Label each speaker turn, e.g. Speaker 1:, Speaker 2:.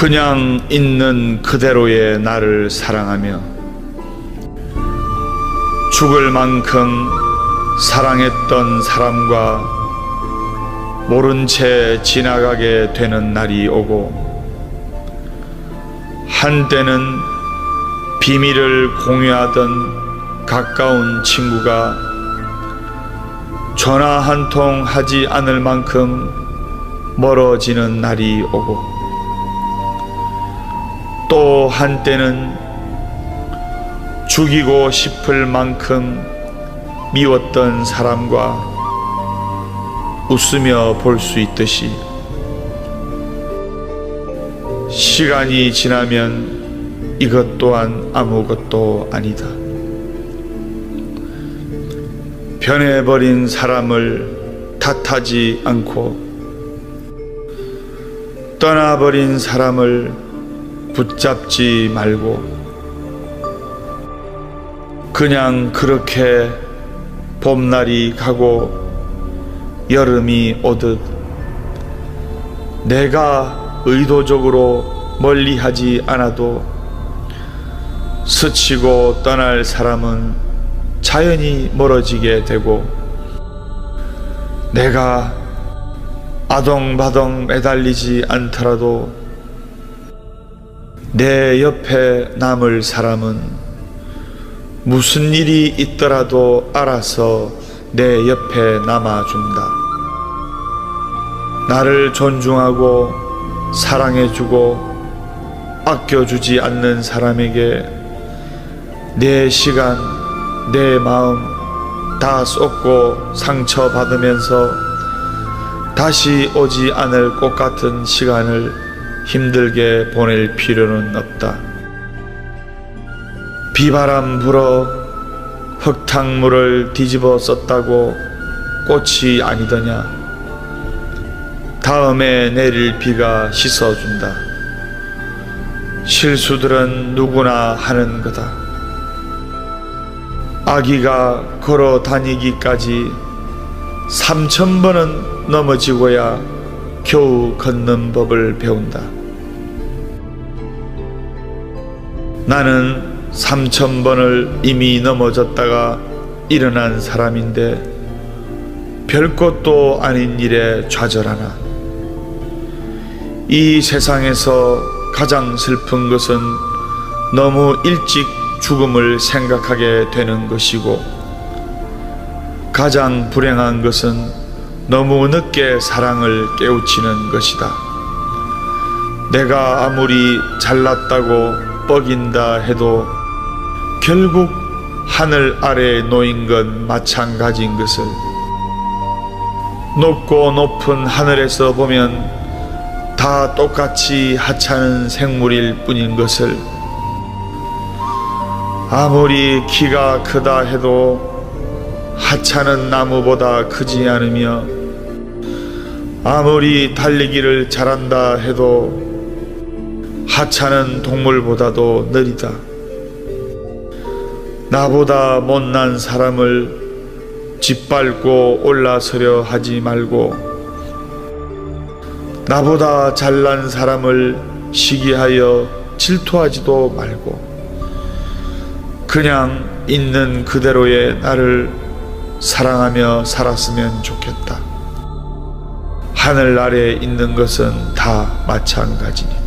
Speaker 1: 그냥 있는 그대로의 나를 사랑하며 죽을 만큼 사랑했던 사람과 모른 채 지나가게 되는 날이 오고 한때는 비밀을 공유하던 가까운 친구가 전화 한 통 하지 않을 만큼 멀어지는 날이 오고 또 한때는 죽이고 싶을 만큼 미웠던 사람과 웃으며 볼 수 있듯이 시간이 지나면 이것 또한 아무것도 아니다. 변해버린 사람을 탓하지 않고 떠나버린 사람을 붙잡지 말고 그냥 그렇게 봄날이 가고 여름이 오듯 내가 의도적으로 멀리 하지 않아도 스치고 떠날 사람은 자연히 멀어지게 되고 내가 아동바동 매달리지 않더라도 내 옆에 남을 사람은 무슨 일이 있더라도 알아서 내 옆에 남아준다. 나를 존중하고 사랑해주고 아껴주지 않는 사람에게 내 시간, 내 마음 다 쏟고 상처받으면서 다시 오지 않을 꽃 같은 시간을 힘들게 보낼 필요는 없다. 비바람 불어 흙탕물을 뒤집어 썼다고 꽃이 아니더냐? 다음에 내릴 비가 씻어준다. 실수들은 누구나 하는 거다. 아기가 걸어 다니기까지 삼천 번은 넘어지고야 겨우 걷는 법을 배운다. 나는 삼천 번을 이미 넘어졌다가 일어난 사람인데 별것도 아닌 일에 좌절하나. 이 세상에서 가장 슬픈 것은 너무 일찍 죽음을 생각하게 되는 것이고 가장 불행한 것은 너무 늦게 사랑을 깨우치는 것이다. 내가 아무리 잘났다고 뻐긴다 해도 결국 하늘 아래 놓인 건 마찬가지인 것을 높고 높은 하늘에서 보면 다 똑같이 하찮은 생물일 뿐인 것을 아무리 키가 크다 해도 하찮은 나무보다 크지 않으며 아무리 달리기를 잘한다 해도 하찮은 동물보다도 느리다. 나보다 못난 사람을 짓밟고 올라서려 하지 말고 나보다 잘난 사람을 시기하여 질투하지도 말고 그냥 있는 그대로의 나를 사랑하며 살았으면 좋겠다. 하늘 아래 있는 것은 다 마찬가지니.